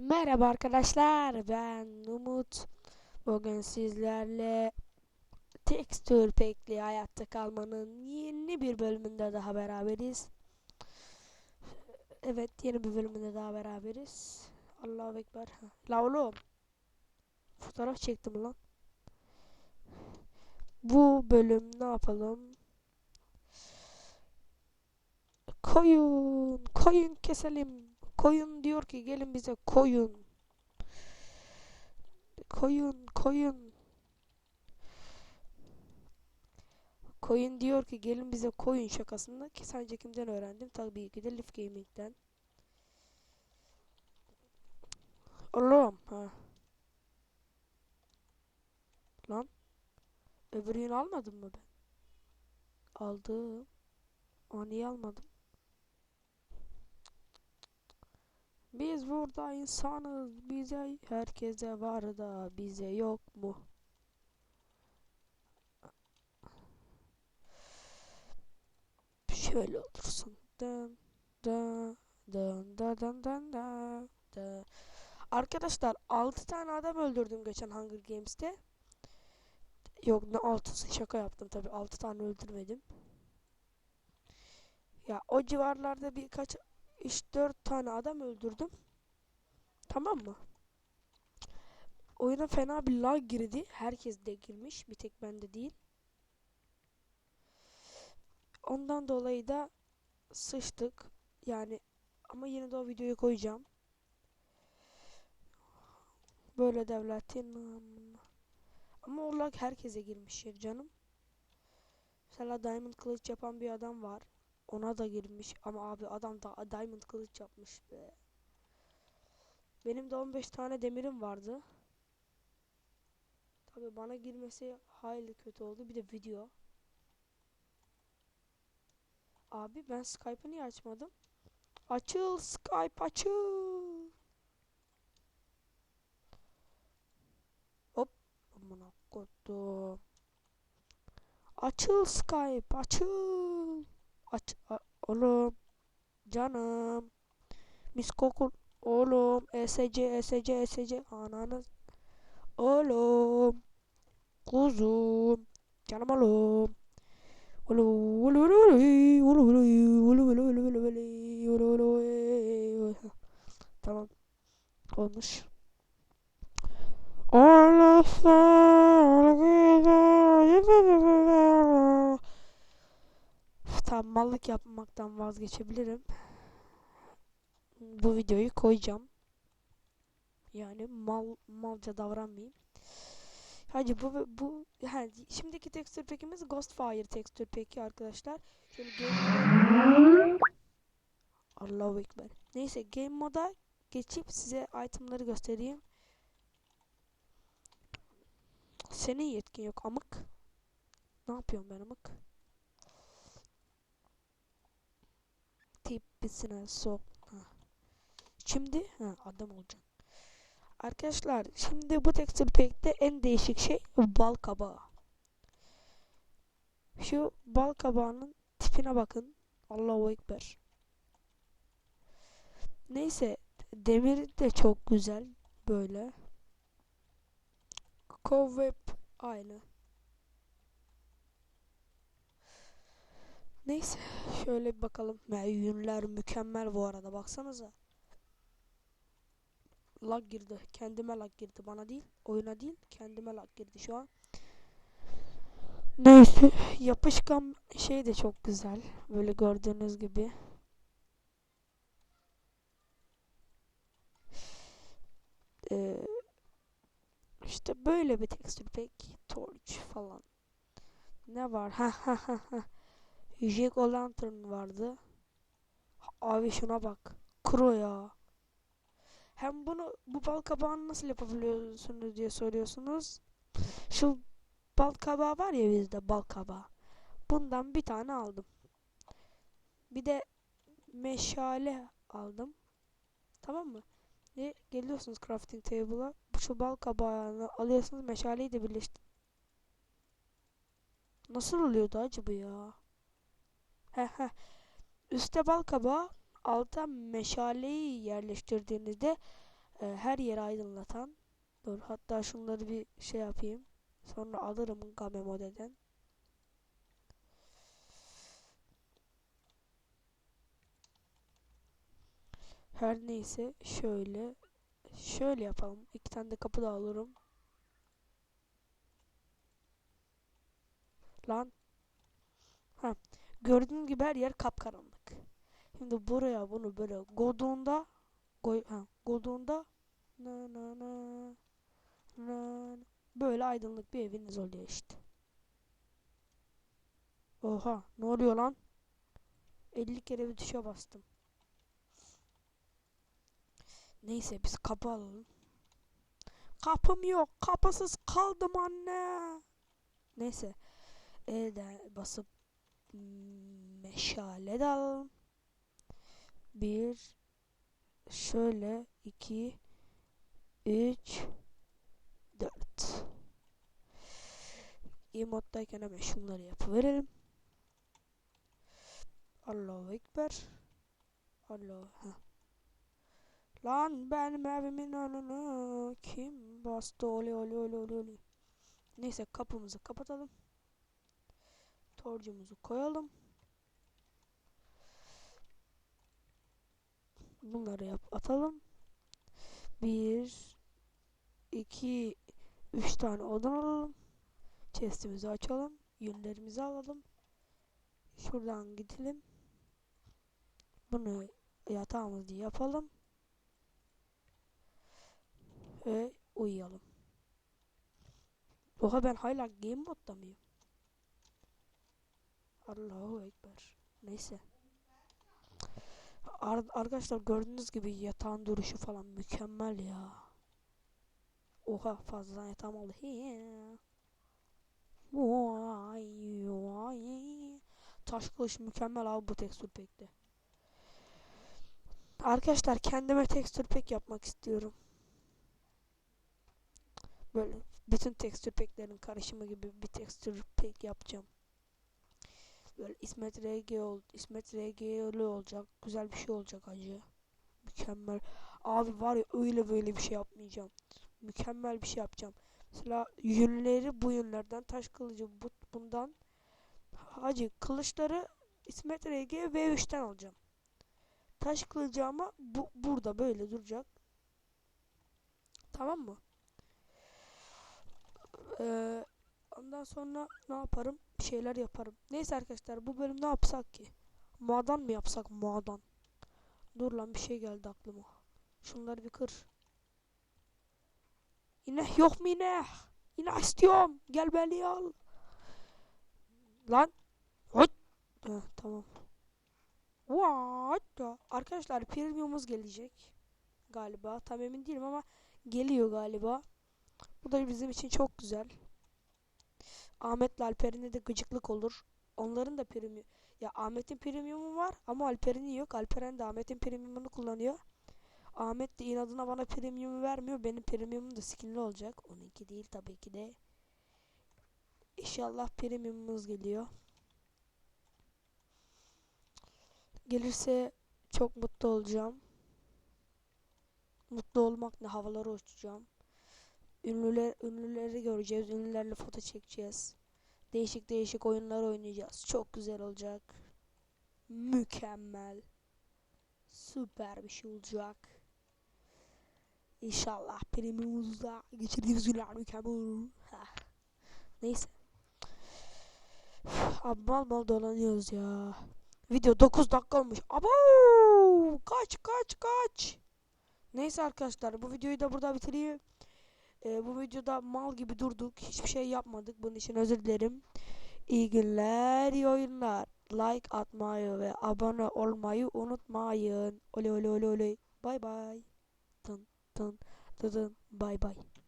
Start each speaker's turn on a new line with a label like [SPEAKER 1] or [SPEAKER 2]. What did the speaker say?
[SPEAKER 1] Merhaba arkadaşlar ben Umut. Bugün sizlerle Tekstür Pekli Hayatta Kalmanın yeni bir bölümünde daha beraberiz. Evet yeni bir bölümünde daha beraberiz. Allahu Ekber. La oğlum Fotoğraf çektim lan. Bu bölüm ne yapalım? Koyun Koyun keselim Koyun diyor ki gelin bize koyun. Koyun, koyun. Koyun diyor ki gelin bize koyun şakasında ki sence kimden öğrendim? Tabii ki de Leaf Gaming'den. Oğlum ha. Lan. Öbürünü almadın mı ben? Aldım. Ama niye almadım? Biz burada insanız. Bize herkese var da bize yok mu? Şöyle olursun. Dın dın dın dın dın dın dın dın. Arkadaşlar 6 tane adam öldürdüm geçen Hunger Games'te. Yok ne 6'sı şaka yaptım tabi 6 tane öldürmedim. Ya o civarlarda birkaç 3-4 tane adam öldürdüm. Tamam mı? Oyuna fena bir lag girdi. Herkes de girmiş. Bir tek bende değil. Ondan dolayı da sıçtık. Yani ama yine de o videoyu koyacağım. Böyle devletin ama o lag herkese girmiş ya canım. Mesela Diamond kılıç yapan bir adam var. Ona da girmiş ama abi adam da diamond kılıç yapmış be. Benim de 15 tane demirim vardı. Tabi bana girmesi hayli kötü oldu. Bir de video. Abi ben Skype'ı niye açmadım? Açıl Skype açıl. Hop. Amına kodum. Açıl Skype açıl. Aç a, oğlum. Canım. Mis kokul. Oğlum. ESC ESC ESC. Ananı. Oğlum. Kuzum. Canım oğlum. Ulu ulu ulu Tam mallık yapmaktan vazgeçebilirim. Bu videoyu koyacağım. Yani mal malca davranmayayım. Hadi bu bu yani şimdiki tekstür pekimiz Ghostfire tekstür peki arkadaşlar. Şöyle game Allahu ekber. Neyse game moda geçip size itemları göstereyim. Senin yetkin yok amık. Ne yapıyorum ben amık? Tipisine sok. Ha. Şimdi ha, adam olacak. Arkadaşlar şimdi bu texture pack'te en değişik şey bal kabağı. Şu bal kabağının tipine bakın. Allahu Ekber. Neyse demir de çok güzel böyle. Cobweb aynı. Neyse şöyle bir bakalım. Yünler mükemmel bu arada baksanıza. Lag girdi. Kendime lag girdi. Bana değil. Oyuna değil. Kendime lag girdi şu an. Neyse. Yapışkan şey de çok güzel. Böyle gördüğünüz gibi. Ee, işte böyle bir tekstür pek torch falan. Ne var? Ha ha ha ha. Jack O'Lantern vardı. Abi şuna bak. Kuro ya. Hem bunu bu bal kabağını nasıl yapabiliyorsunuz diye soruyorsunuz. Şu bal kabağı var ya bizde bal kabağı. Bundan bir tane aldım. Bir de meşale aldım. Tamam mı? Ve geliyorsunuz crafting table'a. Şu bal kabağını alıyorsunuz meşaleyi de birleştir. Nasıl oluyordu acaba ya? Üste bal kabağı, alta meşaleyi yerleştirdiğinizde e, her yeri aydınlatan. Dur hatta şunları bir şey yapayım. Sonra alırım game modeden. Her neyse şöyle şöyle yapalım. İki tane de kapı da alırım. Lan. Ha. Gördüğün gibi her yer kapkaranlık. Şimdi buraya bunu böyle koyduğunda koy ha koyduğunda na na na na böyle aydınlık bir eviniz oluyor işte. Oha ne oluyor lan? 50 kere bir tuşa bastım. Neyse biz kapı alalım. Kapım yok. Kapısız kaldım anne. Neyse. Elden basıp meşale de alalım. Bir şöyle iki üç dört. İyi moddayken hemen şunları yapıverelim. Allahu Ekber. Allah. Heh. Lan benim evimin önünü kim bastı? Oli oli oli oli oli. Neyse kapımızı kapatalım. Torcumuzu koyalım. Bunları yap atalım. Bir, iki, üç tane odan alalım. Chestimizi açalım. Yünlerimizi alalım. Şuradan gidelim. Bunu yatağımızı yapalım. Ve uyuyalım. Oha ben hala game modda mıyım? Allahu Ekber. Neyse. Ar arkadaşlar gördüğünüz gibi yatağın duruşu falan mükemmel ya. Oha fazladan yatağım oldu. Vay vay. Taş kılıç mükemmel abi bu tekstür pekte. Arkadaşlar kendime tekstür pek yapmak istiyorum. Böyle bütün tekstür peklerin karışımı gibi bir tekstür pek yapacağım. Böyle İsmet RG ol, İsmet RG'li olacak. Güzel bir şey olacak acı. Mükemmel. Abi var ya öyle böyle bir şey yapmayacağım. Mükemmel bir şey yapacağım. Mesela yünleri bu yünlerden, taş kılıcı bu, bundan. Hacı kılıçları İsmet RG V3'ten alacağım. Taş kılıcı ama bu burada böyle duracak. Tamam mı? Ee, ondan sonra ne yaparım? Bir şeyler yaparım. Neyse arkadaşlar bu bölüm ne yapsak ki? Madan mı yapsak madan? Dur lan bir şey geldi aklıma. Şunları bir kır. İnek yok mu inek? İnek istiyorum. Gel beni al. Lan. Heh, tamam. What? Arkadaşlar premiumumuz gelecek. Galiba. Tam emin değilim ama geliyor galiba. Bu da bizim için çok güzel. Ahmet'le Alper'ine de gıcıklık olur. Onların da premium. Ya Ahmet'in premiumu var ama Alper'in yok. Alperen de Ahmet'in premiumunu kullanıyor. Ahmet de inadına bana premium vermiyor. Benim premiumum da skinli olacak. Onunki değil tabii ki de. İnşallah premiumumuz geliyor. Gelirse çok mutlu olacağım. Mutlu olmak ne havalara uçacağım. Ünlüler, ünlüleri göreceğiz. Ünlülerle foto çekeceğiz. Değişik değişik oyunlar oynayacağız. Çok güzel olacak. Mükemmel. Süper bir şey olacak. İnşallah premiumumuzda geçirdiğimiz günler mükemmel. Heh. Neyse. Abi mal mal dolanıyoruz ya. Video 9 dakika olmuş. Abo! Kaç kaç kaç. Neyse arkadaşlar bu videoyu da burada bitireyim. Ee, bu videoda mal gibi durduk. Hiçbir şey yapmadık. Bunun için özür dilerim. İyi günler, iyi oyunlar. Like atmayı ve abone olmayı unutmayın. Oley oley oley oley. Bye bye. Tın tın tın. Bye bye.